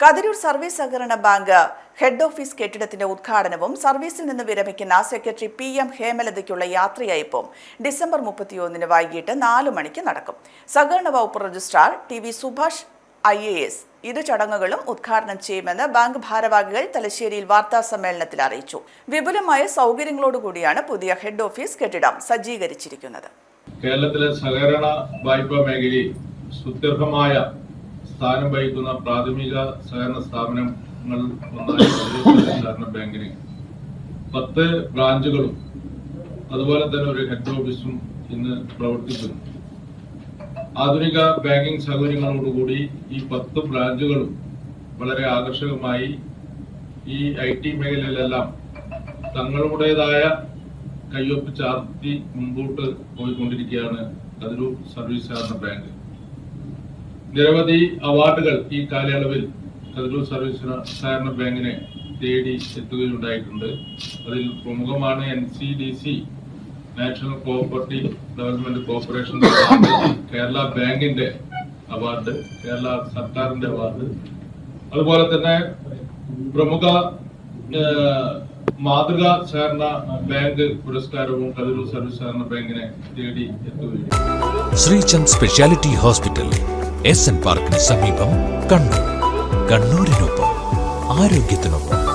Kathirur service സഹകരണ bank head office കെട്ടിടത്തിന്റെ ഉദ്ഘാടനവും സർവീസിൽ നിന്ന് വിരമിക്കുന്ന സെക്രട്ടറി പി എം ഹേമലതയ്ക്കുള്ള യാത്രയയപ്പും ഡിസംബർ മുപ്പത്തിയൊന്നിന് വൈകിട്ട് നാലു മണിക്ക് നടക്കും. സഹകരണ വകുപ്പ് registrar T V Subhash I A S ഇരു ചടങ്ങുകളും ഉദ്ഘാടനം ചെയ്യുമെന്ന് ബാങ്ക് ഭാരവാഹികൾ തലശ്ശേരിയിൽ വാർത്താ സമ്മേളനത്തിൽ അറിയിച്ചു. വിപുലമായ സൗകര്യങ്ങളോടുകൂടിയാണ് പുതിയ ഹെഡ് ഓഫീസ് കെട്ടിടം സജ്ജീകരിച്ചിരിക്കുന്നത്. കേരളത്തിലെ സഹകരണ വായ്പാ മേഖലയിൽ സുദീർഘമായ സ്ഥാനം വഹിക്കുന്ന പ്രാഥമിക സഹകരണ സ്ഥാപനങ്ങൾ സഹകരണ ബാങ്കിന് പത്ത് ബ്രാഞ്ചുകളും അതുപോലെ തന്നെ ഒരു ഹെഡ് ഓഫീസും ഇന്ന് പ്രവർത്തിക്കുന്നു. ആധുനിക ബാങ്കിംഗ് സൗകര്യങ്ങളോടുകൂടി ഈ പത്ത് ബ്രാഞ്ചുകളും വളരെ ആകർഷകമായി ഈ ഐ ടി മേഖലയിലെല്ലാം തങ്ങളുടേതായ കയ്യൊപ്പ് ചാർത്തി മുമ്പോട്ട് പോയിക്കൊണ്ടിരിക്കുകയാണ് അതൊരു സർവീസ് ബാങ്ക്. നിരവധി അവാർഡുകൾ ഈ കാലയളവിൽ കതിരൂർ സർവീസ് സഹകരണ ബാങ്കിനെ തേടി എത്തുകയുണ്ടായിട്ടുണ്ട്. അതിൽ പ്രമുഖമാണ് N C D C National Property Development Corporation Kerala ബാങ്കിന്റെ അവാർഡ് കേരള സർക്കാരിന്റെ അവാർഡ്. അതുപോലെ തന്നെ പ്രമുഖ മാതൃക സഹകരണ ബാങ്ക് പുരസ്കാരവും കതിരൂർ സർവീസ് സഹകരണ ബാങ്കിനെ തേടി എത്തുകയുണ്ട് Sreechand speciality hospital S N പാർക്കിന് സമീപം കണ്ണൂർ. കണ്ണൂരിനൊപ്പം ആരോഗ്യത്തിനൊപ്പം.